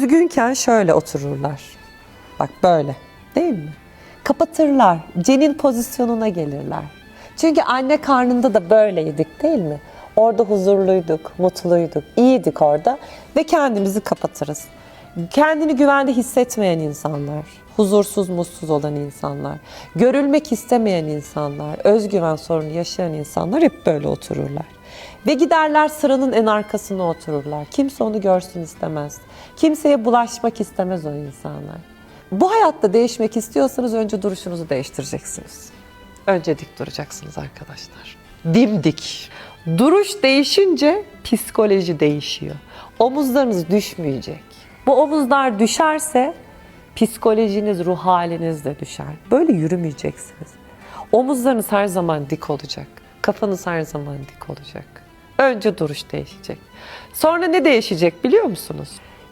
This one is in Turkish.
Üzgünken şöyle otururlar. Bak böyle değil mi? Kapatırlar. Cenin pozisyonuna gelirler. Çünkü anne karnında da böyleydik değil mi? Orada huzurluyduk, mutluyduk, iyiydik orada ve kendimizi kapatırız. Kendini güvende hissetmeyen insanlar, huzursuz, mutsuz olan insanlar, görülmek istemeyen insanlar, özgüven sorunu yaşayan insanlar hep böyle otururlar. Ve giderler sıranın en arkasına otururlar. Kimse onu görsün istemez. Kimseye bulaşmak istemez o insanlar. Bu hayatta değişmek istiyorsanız önce duruşunuzu değiştireceksiniz. Önce dik duracaksınız arkadaşlar. Dimdik. Duruş değişince psikoloji değişiyor. Omuzlarınız düşmeyecek. Bu omuzlar düşerse psikolojiniz, ruh haliniz de düşer. Böyle yürümeyeceksiniz. Omuzlarınız her zaman dik olacak. Kafanız her zaman dik olacak. Önce duruş değişecek. Sonra ne değişecek biliyor musunuz?